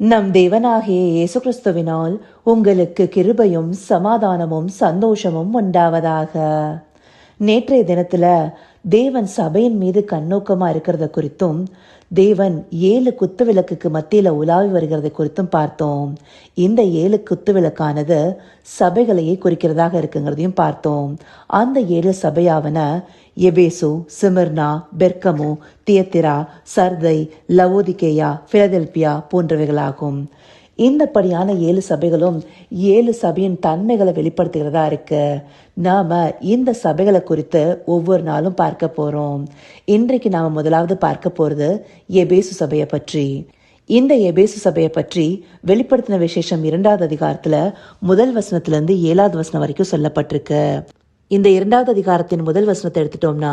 நம் தேவனாகிய இயேசு கிறிஸ்துவினால் உங்களுக்கு கிருபையும் சமாதானமும் சந்தோஷமும் உண்டாவதாக. நேற்றைய தினத்துல தேவன் சபையின் மீது கண்ணோக்கமா இருக்கிறத குறித்தும் தேவன் ஏழு குத்து விளக்குக்கு மத்தியில உலாவி வருகிறதை குறித்தும் பார்த்தோம். இந்த ஏழு குத்து விளக்கானது சபைகளையே குறிக்கிறதாக இருக்குங்கிறதையும் பார்த்தோம். அந்த ஏழு சபையாவன Ephesus Smyrna Pergamum Thyatira Sardis Laodicea Philadelphia போன்றவைகளாகும். இந்தப்படியான ஏழு சபைகளும் ஏழு சபையின் தன்மைகளை வெளிப்படுத்துகிறதா இருக்கு நாம இந்த சபைகளை குறித்து ஒவ்வொரு நாளும் பார்க்க போறோம். இன்றைக்கு நாம முதலாவது பார்க்க போறது எபேசு சபையை பற்றி. இந்த எபேசு சபையை பற்றி வெளிப்படுத்தின விசேஷம் இரண்டாவது அதிகாரத்துல முதல் வசனத்துல இருந்து ஏழாவது வசனம் வரைக்கும் சொல்லப்பட்டிருக்கு. இந்த இரண்டாவது அதிகாரத்தின் முதல் வசனத்தை எடுத்துட்டோம்னா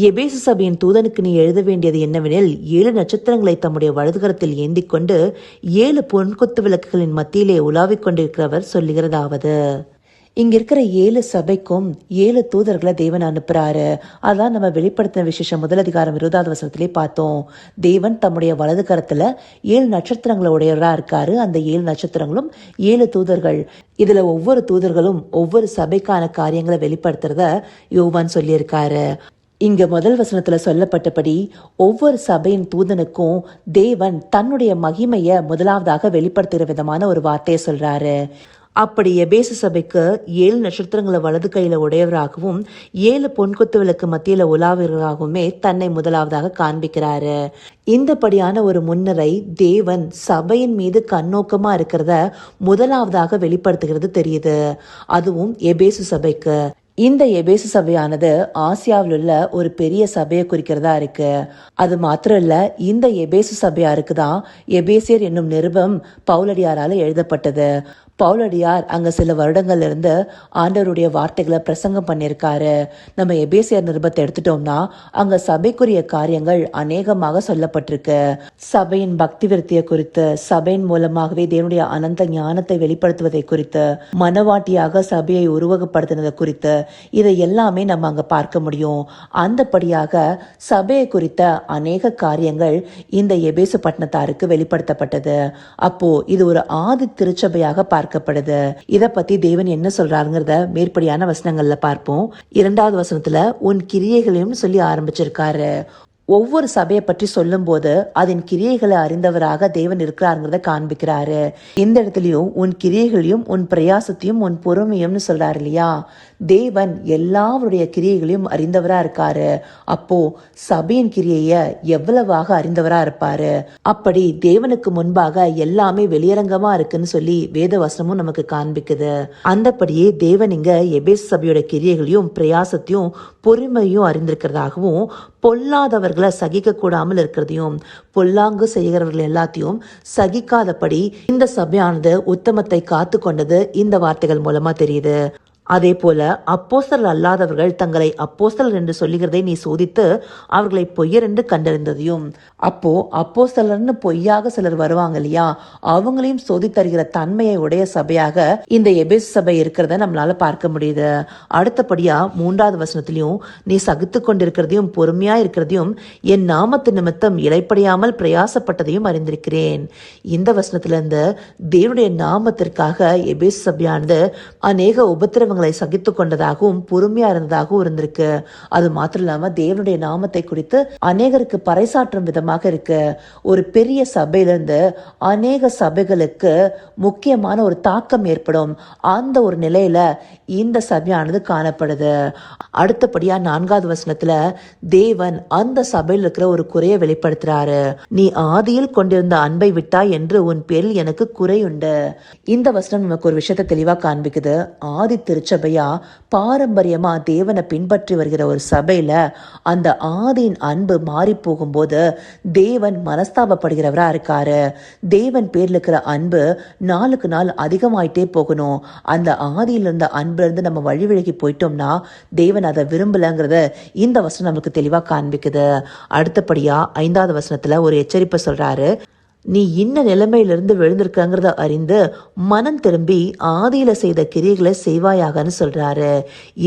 எபேசு சபையின் தூதனுக்கு நீ எழுத வேண்டியது என்னவெனில் ஏழு நட்சத்திரங்களை தம்முடைய வலதுகரத்தில் ஏந்திக் கொண்டு ஏழு பொன்கொத்து விளக்குகளின் மத்தியிலே உலாவிக் கொண்டிருக்கிறவர் சொல்லுகிறதாவது. இங்க இருக்கிற ஏழு சபைக்கும் ஏழு தூதர்களை தேவன் அனுப்புறாரு. அதான் நம்ம வெளிப்படுத்தின விசேஷம் முதல் அதிகாரம் இருபதாவது வசனத்திலே பார்த்தோம். தேவன் தம்முடைய வலது கரத்துல ஏழு நட்சத்திரங்களை உடையவராக இருக்காரு. அந்த ஏழு நட்சத்திரங்களும் ஏழு தூதர்கள். இதுல ஒவ்வொரு தூதர்களும் ஒவ்வொரு சபைக்கான காரியங்களை வெளிப்படுத்துறத யோவான் சொல்லியிருக்காரு. இங்க முதல் வசனத்துல சொல்லப்பட்டபடி ஒவ்வொரு சபையின் தூதனுக்கும் தேவன் தன்னுடைய மகிமைய முதலாவதாக வெளிப்படுத்துகிற விதமான ஒரு வார்த்தையை சொல்றாரு. அப்படி எபேசு சபைக்கு ஏழு நட்சத்திரங்களை வலது கையில உடையவராகவும் ஏழு பொன்கொத்து விளக்கு மத்தியில உலாவராகவுமே தன்னை முதலாவதாக காண்பிக்கிறாரு. இந்தபடியான ஒரு முன்னரை தேவன் சபையின் மீது கண்ணோக்கமா இருக்கிறத முதலாவதாக வெளிப்படுத்துகிறது தெரியுது. அதுவும் எபேசு சபைக்கு. இந்த எபேசு சபையானது ஆசியாவில் உள்ள ஒரு பெரிய சபையை குறிக்கிறதா இருக்கு. அது மாத்திரம் இல்ல இந்த எபேசு சபையாருக்கு தான் எபேசியர் என்னும் நிருபம் பவுலடியாரால எழுதப்பட்டது. பவுலடியார் அங்க சில வருடங்கள்ல இருந்து ஆண்டவருடைய வார்த்தைகளை பிரசங்கம் பண்ணியிருக்காரு. நம்ம எபேசியர் நிருபத்தை எடுத்துட்டோம்னா அங்க சபைக்குரிய காரியங்கள் அநேகமாக சொல்லப்பட்டிருக்கு. சபையின் பக்தி விருத்தியை குறித்து சபையின் மூலமாகவே தேவனுடைய அனந்த ஞானத்தை வெளிப்படுத்துவதை குறித்து மனவாட்டியாக சபையை உருவகப்படுத்தினதை குறித்து இதை எல்லாமே நம்ம அங்க பார்க்க முடியும். அந்தபடியாக சபையை குறித்த அநேக காரியங்கள் இந்த எபேசு பட்டணத்தாருக்கு வெளிப்படுத்தப்பட்டது. அப்போ இது ஒரு ஆதி திருச்சபையாக பார்க்கப்படுது. இதை பத்தி தேவன் என்ன சொல்றாருங்கிறத மேற்படியான வசனங்கள்ல பார்ப்போம். இரண்டாவது வசனத்துல உன் கிரியைகளையும் சொல்லி ஆரம்பிச்சிருக்காரு. ஒவ்வொரு சபையை பற்றி சொல்லும்போது அதன் கிரியைகளை அறிந்தவராக தேவன் இருக்கிறாருங்கிறத காண்பிக்கிறாரு. இந்த இடத்துலயும் உன் கிரியைகளையும் உன் பிரயாசத்தையும் உன் பொறுமையும்னு சொல்றாரு இல்லையா? தேவன் எல்லாருடைய கிரியைகளையும் அறிந்தவரா இருக்காரு. அப்போ சபையின் கிரியைய எவ்வளவாக அறிந்தவரா இருப்பாரு? அப்படி தேவனுக்கு முன்பாக எல்லாமே வெளியரங்கமா இருக்குன்னு சொல்லி வேத வசனமும் நமக்கு காண்பிக்குது. அந்தபடியே தேவன் இங்க எபேஸ் சபையோட கிரியைகளையும் பிரயாசத்தையும் பொறுமையும் அறிந்திருக்கிறதாகவும் பொல்லாதவர்களை சகிக்க கூடாமல் இருக்கிறதையும் பொல்லாங்கு செய்கிறவர்கள் எல்லாத்தையும் சகிக்காதபடி இந்த சபையானது உத்தமத்தை காத்து கொண்டது இந்த வார்த்தைகள் மூலமா தெரியுது. அதே போல அப்போஸ்தல் அல்லாதவர்கள் தங்களை அப்போஸ்தலர் என்று சொல்லுகிறதை நீ சோதித்து அவர்களை பொய்யர் என்று கண்டறிந்ததையும். அப்போ அப்போஸ்தலர்னு பொய்யாக சிலர் வருவாங்க இல்லையா? அவங்களையும் சோதித்தருகிற தன்மையை உடைய சபையாக இந்த எபேஸ் சபை இருக்கிறத நம்மளால பார்க்க முடியுது. அடுத்தபடியா மூன்றாவது வசனத்திலையும் நீ சகித்து கொண்டிருக்கிறதையும் பொறுமையா இருக்கிறதையும் என் நாமத்து நிமித்தம் இடைப்படையாமல் பிரயாசப்பட்டதையும் அறிந்திருக்கிறேன். இந்த வசனத்திலிருந்து தேவனுடைய நாமத்திற்காக எபேஸ் சபையானது அநேக உபத்திரவங்கள் உபத்திரவங்களை சகித்து கொண்டதாகவும் பொறுமையா இருந்ததாகவும் இருந்திருக்கு. அது மாத்திரம் இல்லாம தேவனுடைய நாமத்தை குறித்து அநேகருக்கு பறைசாற்றும் விதமாக இருக்கு. ஒரு பெரிய சபையிலிருந்து அநேக சபைகளுக்கு முக்கியமான ஒரு தாக்கம் ஏற்படும் அந்த ஒரு நிலையில இந்த சபையானது காணப்படுது. அடுத்தபடியா நான்காவது வசனத்துல தேவன் அந்த சபையில் இருக்கிற ஒரு குறையை வெளிப்படுத்துறாரு. நீ ஆதியில் கொண்டிருந்த அன்பை விட்டாய் என்று உன் பேரில் எனக்கு குறையுண்டு. இந்த வசனம் நமக்கு ஒரு விஷயத்தை தெளிவா காண்பிக்குது. ஆதி திரு திருச்சபையா பாரம்பரியமாக தேவனை பின்பற்றி வருகிற ஒரு சபையில் அந்த ஆதியின் அன்பு மாறி போகும்போது தேவன் மனஸ்தாபப்படுகிறவராக இருக்காரு. தேவன் பேரில் இருக்கிற அன்பு நாளுக்கு நாள் அதிகமாயிட்டே போகணும். அந்த ஆதியில் இருந்த அன்புல இருந்து நம்ம வழி விலகி போயிட்டோம்னா தேவன் அதை விரும்பலைங்கிறத இந்த வசனம் நமக்கு தெளிவாக காண்பிக்குது. அடுத்தபடியாக ஐந்தாவது வசனத்தில் ஒரு எச்சரிப்பை சொல்கிறாரு நீ இன்ன நிலைமையிலிருந்து விழுந்திருக்கங்கிறத அறிந்து மனம் திரும்பி ஆதியில செய்த கிரியைகளை செய்வாயாகன்னு சொல்றாரு.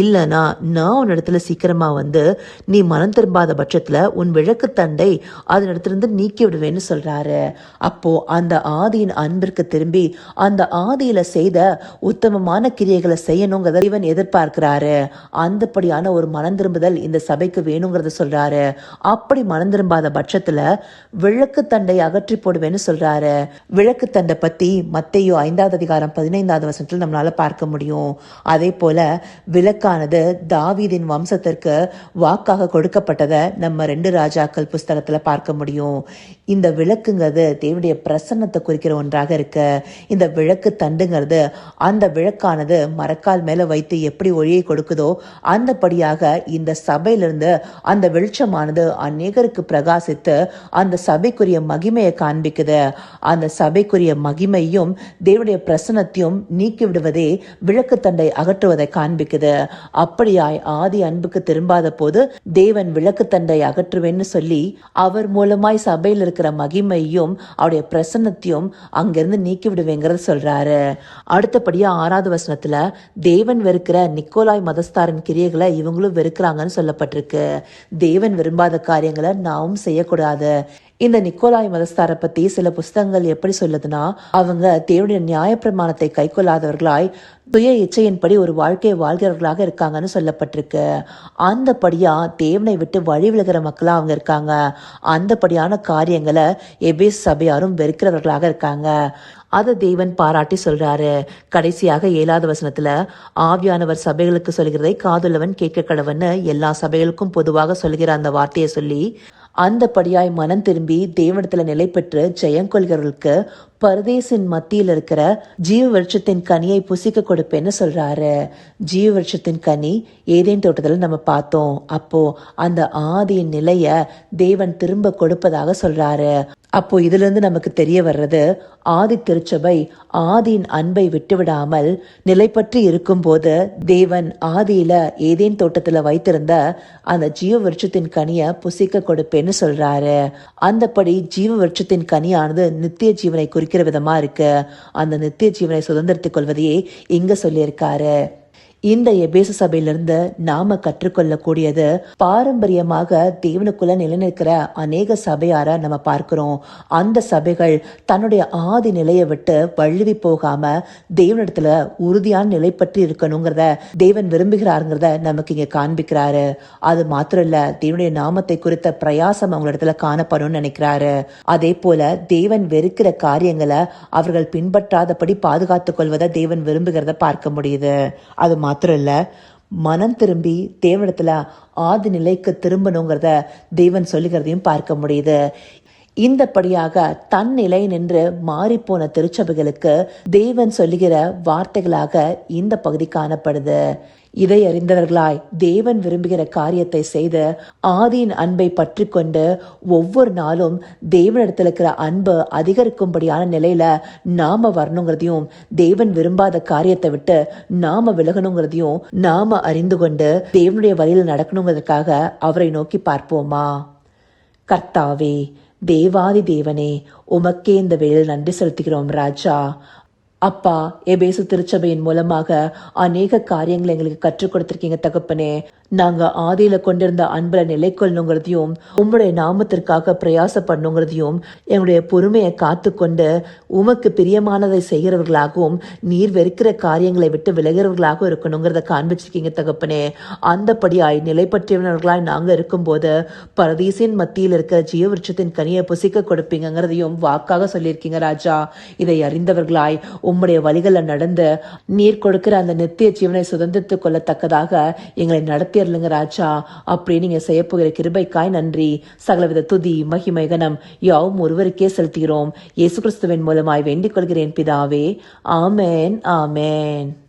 இல்லனா நான் உன்னிடத்துல சீக்கிரமா வந்து நீ மனம் திரும்பாத பட்சத்துல உன் விளக்கு தண்டை அதனிடத்திலிருந்து நீக்கி விடுவேன்னு சொல்றாரு. அப்போ அந்த ஆதியின் அன்பிற்கு திரும்பி அந்த ஆதியில செய்த உத்தமமான கிரியைகளை செய்யணுங்கிறத இவன் எதிர்பார்க்கிறாரு. அந்தப்படியான ஒரு மனம் திரும்புதல் இந்த சபைக்கு வேணுங்கிறத சொல்றாரு. அப்படி மனம் திரும்பாத பட்சத்துல விளக்கு தண்டை அகற்றி போடுவேன் போடுவேன்னு சொல்றாரு. விளக்கு தண்டை பத்தி மத்தையோ ஐந்தாவது அதிகாரம் பதினைந்தாவது வசனத்தில் நம்மளால பார்க்க முடியும். அதே போல விளக்கானது தாவீதின் வம்சத்திற்கு வாக்காக கொடுக்கப்பட்டதை நம்ம ரெண்டு ராஜாக்கள் புஸ்தகத்துல பார்க்க முடியும். இந்த விளக்குங்கிறது தேவனுடைய பிரசன்னத்தை குறிக்கிற ஒன்றாக இருக்கு. இந்த விளக்கு தண்டுங்கிறது அந்த விளக்கானது மரக்கால் மேல வைத்து எப்படி ஒளியை கொடுக்குதோ அந்தபடியாக இந்த சபையிலிருந்து அந்த வெளிச்சமானது அநேகருக்கு பிரகாசித்து அந்த சபைக்குரிய மகிமையை காண்பிக்குது அந்த சபைக்குரிய மகிமையும் தேவனுடைய பிரசனத்தையும் நீக்கி விடுவதே விளக்கு தண்டை அகற்றுவதை காண்பிக்குது. அப்படியாய் ஆதி அன்புக்கு திரும்பாத போது தேவன் விளக்கு தண்டை அகற்றுவேன்னு சொல்லி அவர் மூலமாய் சபையில் இருக்கிற மகிமையும் அவருடைய பிரசன்னத்தையும் அங்கிருந்து நீக்கி விடுவேங்கிறத சொல்றாரு. அடுத்தபடியா ஆறாவது வசனத்துல தேவன் வெறுக்கிற நிக்கோலாய் மதஸ்தாரின் கிரியைகளை இவங்களும் வெறுக்கிறாங்கன்னு சொல்லப்பட்டிருக்கு. தேவன் விரும்பாத காரியங்களை நாமும் செய்யக்கூடாது. இந்த நிக்கோலாய் மதஸ்தாரை பத்தி சில புஸ்தகங்கள் எப்படி சொல்லுதுன்னா அவங்க தேவனுடைய நியாயப்பிரமாணத்தை கைக்கொள்ளாதவர்களாய் சுய இச்சையின்படி ஒரு வாழ்க்கையை வாழ்கிறவர்களாக இருக்காங்கன்னு சொல்லப்பட்டிருக்கு. அந்தபடியா தேவனை விட்டு வழி விலகிற மக்களாக அவங்க இருக்காங்க. அந்தபடியான காரியங்களை எபேஸ் சபையாரும் வெறுக்கிறவர்களாக இருக்காங்க. அதை தேவன் பாராட்டி சொல்றாரு. கடைசியாக ஏழாவது வசனத்துல ஆவியானவர் சபைகளுக்கு சொல்கிறதை காதுள்ளவன் கேட்க கடவன் எல்லா சபைகளுக்கும் பொதுவாக சொல்கிற அந்த வார்த்தையை சொல்லி அந்தபடியாய் மனம் திரும்பி தேவனத்துல நிலை பெற்று ஜெயங்கொள்கிறவர்களுக்கு பரதேசின் மத்தியில் இருக்கிற ஜீவ விருட்சத்தின் கனியை புசிக்க கொடுப்பேன்னு சொல்றாரு. ஜீவ விருட்சத்தின் கனி ஏதேன் தோட்டத்தில் நம்ம பார்த்தோம். அப்போ அந்த ஆதியின் நிலைய தேவன் திரும்ப கொடுப்பதாக சொல்றாரு. அப்போ இதிலிருந்து நமக்கு தெரிய வர்றது ஆதி திருச்சபை ஆதியின் அன்பை விட்டுவிடாமல் நிலைப்பற்றி இருக்கும்போது தேவன் ஆதியில ஏதேன் தோட்டத்துல வைத்திருந்த அந்த ஜீவ விருட்சத்தின் கனியை புசிக்க கொடுப்பேன்னு சொல்றாரு. அந்தபடி ஜீவ விருட்சத்தின் கனியானது நித்திய ஜீவனை குறிக்கிற விதமா இருக்கு. அந்த நித்திய ஜீவனை சுதந்திரத்துக் கொள்வதையே இங்க சொல்லியிருக்காரு. இந்த எபேச சபையிலிருந்து நாம கற்றுக்கொள்ளக்கூடியது பாரம்பரியமாக தேவனுக்குள்ள நிலைநிற்கிற அநேக சபையார நம்ம பார்க்கிறோம். அந்த சபைகள் தன்னுடைய ஆதி நிலையை விட்டு வழுவி போகாம தேவனிடத்துல உறுதியான நிலை பற்றி இருக்கணுங்கிறத தேவன் விரும்புகிறாருங்கிறத நமக்கு இங்க காண்பிக்கிறாரு. அது மாத்திரம் இல்ல தேவனுடைய நாமத்தை குறித்த பிரயாசம் அவங்களிடத்துல காணப்படும் நினைக்கிறாரு. அதே போல தேவன் வெறுக்கிற காரியங்களை அவர்கள் பின்பற்றாதபடி பாதுகாத்துக் கொள்வதை தேவன் விரும்புகிறத பார்க்க முடியுது. அது மாத்திரம் இல்ல மனம் திரும்பி தேவனத்தில் ஆதி நிலைக்கு திரும்பணுங்கிறத தேவன் சொல்லுகிறதையும் பார்க்க முடியுது. இந்தபடியாக தன் நிலை நின்று மாறிப்போன திருச்சபைகளுக்கு தேவன் சொல்லுகிற வார்த்தைகளாக இந்த பகுதி காணப்படுது. இதை அறிந்தவர்களாய் தேவன் விரும்புகிற காரியத்தை செய்து ஆதியின் அன்பை பற்றி கொண்டு ஒவ்வொரு நாளும் தேவனிடத்தில் இருக்கிற அன்பு அதிகரிக்கும்படியான நிலையில நாம வரணுங்கிறதையும் தேவன் விரும்பாத காரியத்தை விட்டு நாம விலகணுங்கிறதையும் நாம அறிந்து கொண்டு தேவனுடைய வழியில் நடக்கணுங்கிறதுக்காக அவரை நோக்கி பார்ப்போமா? கர்த்தாவே தேவாதி தேவனே உமக்கே இந்த வேளையில் நன்றி செலுத்துகிறோம் ராஜா. அப்பா எபேசு திருச்சபையின் மூலமாக அநேக காரியங்களை எங்களுக்கு கற்றுக் கொடுத்திருக்கீங்க தகப்பனே. நாங்க ஆதியில கொண்டிருந்த அன்பில் நிலை கொள்ளணுங்கிறதையும் உம்முடைய நாமத்திற்காக பிரயாசப்படணுங்கிறதையும் எங்களுடைய பொறுமையை காத்துக்கொண்டு உமக்கு பிரியமானதை செய்கிறவர்களாகவும் நீர் வெறுக்கிற காரியங்களை விட்டு விலகிறவர்களாகவும் இருக்கணுங்கிறத காண்பிச்சிருக்கீங்க தகப்பனே. அந்தபடியாய் நிலை பற்றியவர்களாய் நாங்க இருக்கும்போது பரதீசின் மத்தியில் இருக்க ஜீவவிருட்சத்தின் கனியை புசிக்க கொடுப்பீங்கிறதையும் வாக்காக சொல்லியிருக்கீங்க ராஜா. இதை அறிந்தவர்களாய் உம்முடைய வழிகளில் நடந்து நீர் கொடுக்கிற அந்த நித்திய ஜீவனை சுதந்திரத்துக் கொள்ளத்தக்கதாக எங்களை நடத்த நடத்தியருளுங்க ராஜா. அப்படி நீங்க செய்ய போகிற கிருபைக்காய் நன்றி. சகலவித துதி மகிமை கனம் யாவும் ஒருவருக்கே செலுத்துகிறோம். இயேசு கிறிஸ்துவின் மூலமாய் வேண்டிக் கொள்கிறேன் பிதாவே. ஆமேன் ஆமேன்.